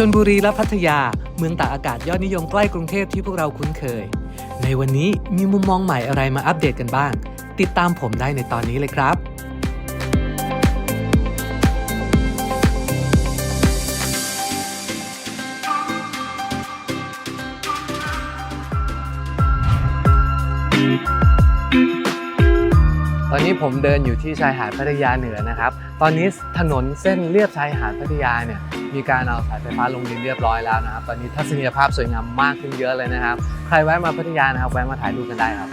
ชนบุรีและพัทยา เมืองตากอากาศยอดนิยมใกล้กรุงเทพที่พวกเราคุ้นเคย ในวันนี้มีมุมมองใหม่อะไรมาอัปเดตกันบ้าง ติดตามผมได้ในตอนนี้เลยครับ นนี้ผมเดินอยู่ที่ชายหาดพัทยาเหนือนะครับ ตอนนี้ถนนเส้นเลียบชายหาดพัทยาเนี่ยมีการเอาสายไฟฟ้าลงดินเรียบร้อยแล้วนะครับ ตอนนี้ทัศนียภาพสวยงามมากขึ้นเยอะเลยนะครับ ใครแวะมาพัทยานะครับแวะมาถ่ายรูปกันได้ครับ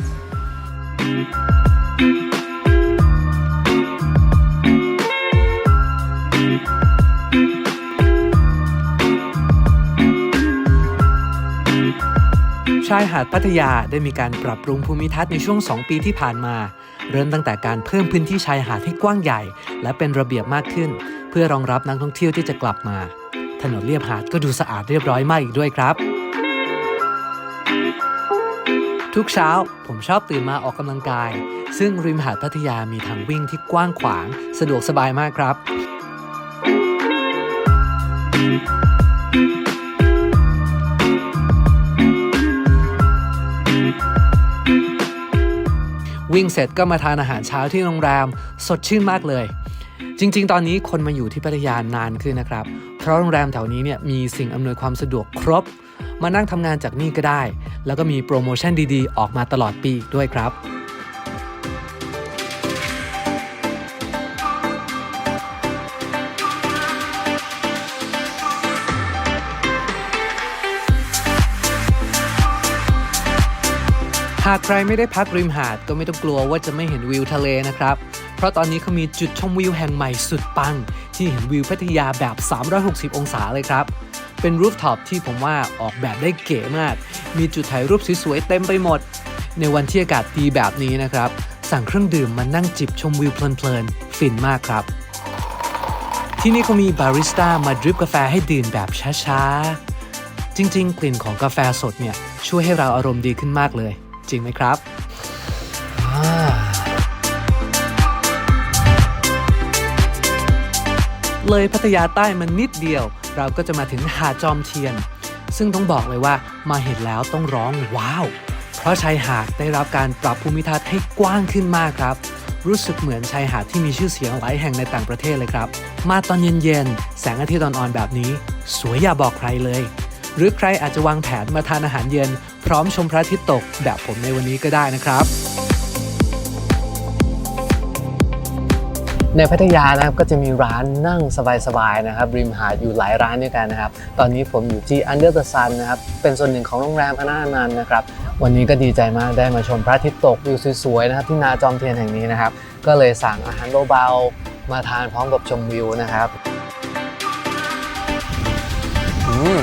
ายหาดพัทยาได้มีการปรับปรุงภูมิทัศน์ในช่วง 2 ปีที่ผ่านมา เริ่มตั้งแต่การเพิ่มพื้นที่ชายหาดให้กว้างใหญ่ และเป็นระเบียบมากขึ้น เพื่อรองรับนักท่องเที่ยวที่จะกลับมา ถนนเลียบหาดก็ดูสะอาดเรียบร้อยมากอีกด้วยครับ ทุกเช้าผมชอบตื่นมาออกกำลังกาย ซึ่งริมหาดพัทยามีทางวิ่งที่กว้างขวาง สะดวกสบายมากครับ วิ่งเสร็จก็มาทานอาหารเช้าที่โรงแรมสดชื่นมากเลย จริง ๆ ตอนนี้คนมาอยู่ที่พัทยานานขึ้นนะครับ เพราะโรงแรมแถวนี้เนี่ยมีสิ่งอำนวยความสะดวกครบ มานั่งทำงานจากนี่ก็ได้ แล้วก็มีโปรโมชั่นดีๆ ออกมาตลอดปีด้วยครับ หากใครไม่ได้พักริมหาดก็ไม่ต้องกลัวว่าจะไม่เห็นวิวทะเลนะครับ เพราะตอนนี้เขามีจุดชมวิวแห่งใหม่สุดปัง ที่เห็นวิวพัทยาแบบ 360 องศาเลยครับ เป็นรูฟท็อปที่ผมว่าออกแบบได้เก๋มาก มีจุดถ่ายรูปสวยๆเต็มไปหมด ในวันที่อากาศดีแบบนี้นะครับ สั่งเครื่องดื่มมานั่งจิบชมวิวเพลินๆฟินมากครับ ที่นี่เขามีบาริสต้ามาดริปกาแฟให้ดื่มแบบช้าๆจริง ๆ กลิ่นของกาแฟสดเนี่ยช่วยให้เราอารมณ์ดีขึ้นมากเลย จริงไหมครับเลยพัทยาใต้มันนิดเดียว เราก็จะมาถึงหาดจอมเทียน ซึ่งต้องบอกเลยว่ามาเห็นแล้วต้องร้องว้าว เพราะชายหาดได้รับการปรับภูมิทัศน์ให้กว้างขึ้นมากครับ รู้สึกเหมือนชายหาดที่มีชื่อเสียงหลายแห่งในต่างประเทศเลยครับ มาตอนเย็นๆ แสงอาทิตย์อ่อนๆแบบนี้ สวยอย่าบอกใครเลย หรือใครอาจจะวางแผนมาทานอาหารเย็น พร้อมชมพระอาทิตย์ตกแบบผมในวันนี้ก็ได้นะครับ ในพัทยานะครับก็จะมีร้านนั่งสบายๆนะครับริมหาดอยู่หลายร้านด้วยกันนะครับ ตอนนี้ผมอยู่ที่ Under the Sun นะครับเป็นส่วนหนึ่งของโรงแรมอนานันต์นะครับวันนี้ก็ดีใจมากได้มาชมพระอาทิตย์ตกวิวสวยๆนะครับที่นาจอมเทียนแห่งนี้นะครับ ก็เลยสั่งอาหารเบาๆมาทานพร้อมกับชมวิวนะครับ อืม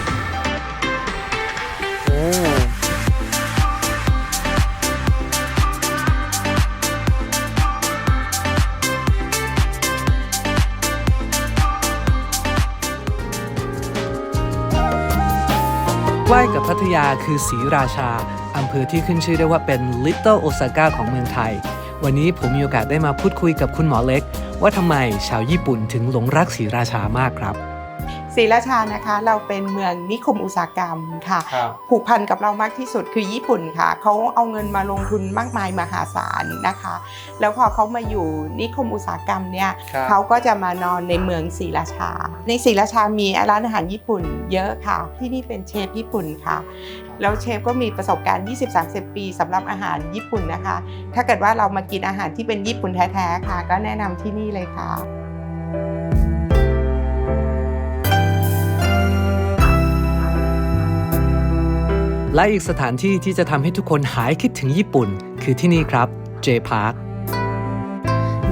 ใกล้กับพัทยาคือศรีราชา อำเภอที่ขึ้นชื่อได้ว่าเป็น Little Osaka ของเมืองไทย วันนี้ผมมีโอกาสได้มาพูดคุยกับคุณหมอเล็ก ว่าทำไมชาวญี่ปุ่นถึงหลงรักศรีราชามากครับ ศรีราชานะคะเราเป็นเมืองนิคมอุตสาหกรรมค่ะครับผูกพันกับเรามากที่สุดคือญี่ปุ่นค่ะเขาเอาเงินมาลงทุนมากมายมหาศาลนะคะ แล้วพอเขามาอยู่นิคมอุตสาหกรรมเนี่ยครับ เขาก็จะมานอนในเมืองศรีราชา ในศรีราชามีร้านอาหารญี่ปุ่นเยอะค่ะ ที่นี่เป็นเชฟญี่ปุ่นค่ะ แล้วเชฟก็มีประสบการณ์ 20-30 ปีสำหรับอาหารญี่ปุ่นนะคะ ถ้าเกิดว่าเรามากินอาหารที่เป็นญี่ปุ่นแท้ๆค่ะ ก็แนะนำที่นี่เลยค่ะ และอีกสถานที่ที่จะทำให้ทุกคนหายคิดถึงญี่ปุ่น คือที่นี่ครับ J Park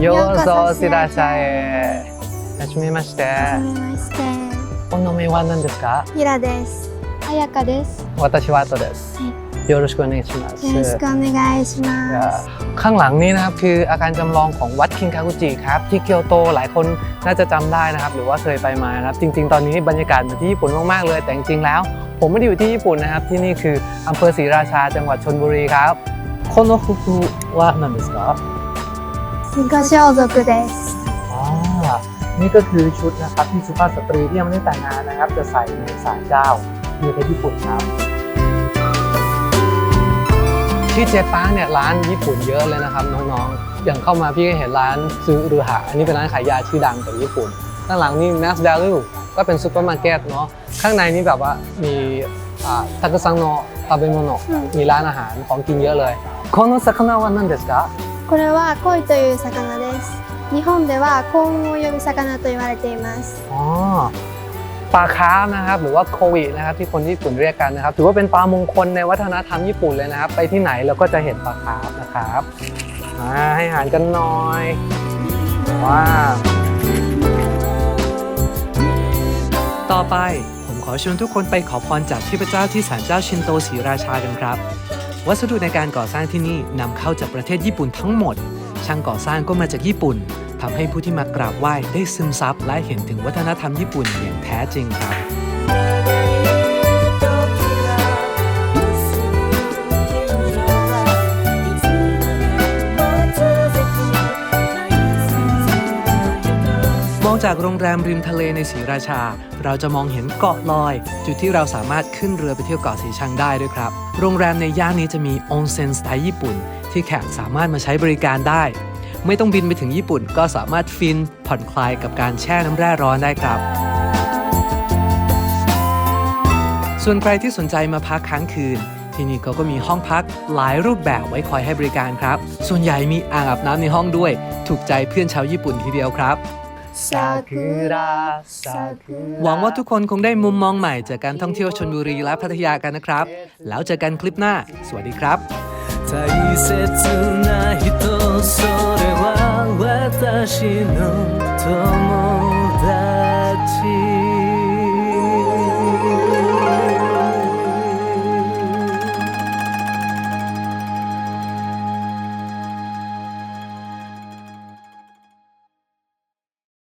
โยโซซิราชาเอะはじめましてはじめまして。お名前は何ですかひらです。あやかです。私はアトですよろしくお願いしますよろしくお願いします。 ข้างหลังนี้นะครับคืออาคารจำลองของวัดคิงคากุจิครับที่เกียวโตหลายคนน่าจะจำได้นะครับ หรือว่าเคยไปมานะครับ จริง ๆ ตอนนี้บรรยากาศเหมือนที่ญี่ปุ่นมากๆเลย แต่จริงๆแล้ว ผมไม่ได้อยู่ที่ญี่ปุ่นนะครับ ที่นี่คืออำเภอศรีราชาจังหวัดชลบุรีครับโคโนฟุกุวะนั่นですか五条族です。ああ นี่ก็คือชุดนะครับที่สุภาพสตรีที่ยังไม่ได้แต่งงานนะครับ จะใส่ในศาลเจ้าในประเทศญี่ปุ่นครับ ที่เจแปนเนี่ยร้านญี่ปุ่นเยอะเลยนะครับน้องๆ อย่างเข้ามาพี่ก็เห็นร้านซื้อรือหาอันนี้เป็นร้านขายยาชื่อดังของญี่ปุ่น ข้างหลังนี่ Max Value ก็เป็นซูเปอร์มาร์เก็ตเนาะ ข้างในนี่แบบว่ามีทักซังโนะทาเบโมโนะมีร้านอาหารของกินเยอะเลยこの魚は何ですかこれはコイという魚です日本では幸運を呼ぶ魚と言われています อ๋อ ปลาคาร์ฟนะครับหรือว่าโควิดนะครับที่คนญี่ปุ่นเรียกกันนะครับ ถือว่าเป็นปลามงคลในวัฒนธรรมญี่ปุ่นเลยนะครับ ไปที่ไหนเราก็จะเห็นปลาคาร์ฟนะครับมาให้อาหารกันหน่อยว้าวต่อไปผมขอชวนทุกคนไปขอพรจากเทพเจ้าที่ศาลเจ้าชินโตศรีราชากันครับ วัสดุในการก่อสร้างที่นี่นำเข้าจากประเทศญี่ปุ่นทั้งหมด ช่างก่อสร้างก็มาจากญี่ปุ่นทำให้ผู้ที่มากราบไหว้ได้ซึมซับและเห็นถึงวัฒนธรรมญี่ปุ่นอย่า แท้จริงครับมองจากโรงแรมริมทะเลในศรีราชา เราจะมองเห็นเกาะลอย จุดที่เราสามารถขึ้นเรือไปเที่ยวเกาะสีชังได้ด้วยครับ โรงแรมในย่านนี้จะมีออนเซ็นสไตล์ญี่ปุ่น ที่แขกสามารถมาใช้บริการได้ ไม่ต้องบินไปถึงญี่ปุ่นก็สามารถฟินผ่อนคลายกับการแช่น้ำแร่ร้อนได้ครับ ส่วนใครที่สนใจมาพักค้างคืน ที่นี่เขาก็มีห้องพักหลายรูปแบบไว้คอยให้บริการครับ ส่วนใหญ่มีอ่างอาบน้ำในห้องด้วย ถูกใจเพื่อนชาวญี่ปุ่นทีเดียวครับ ซากุระซากุ หวังว่าทุกคนคงได้มุมมองใหม่จากการท่องเที่ยวชนบุรีและพัทยากันนะครับ แล้วเจอกันคลิปหน้า สวัสดีครับ 大切な人それは私の友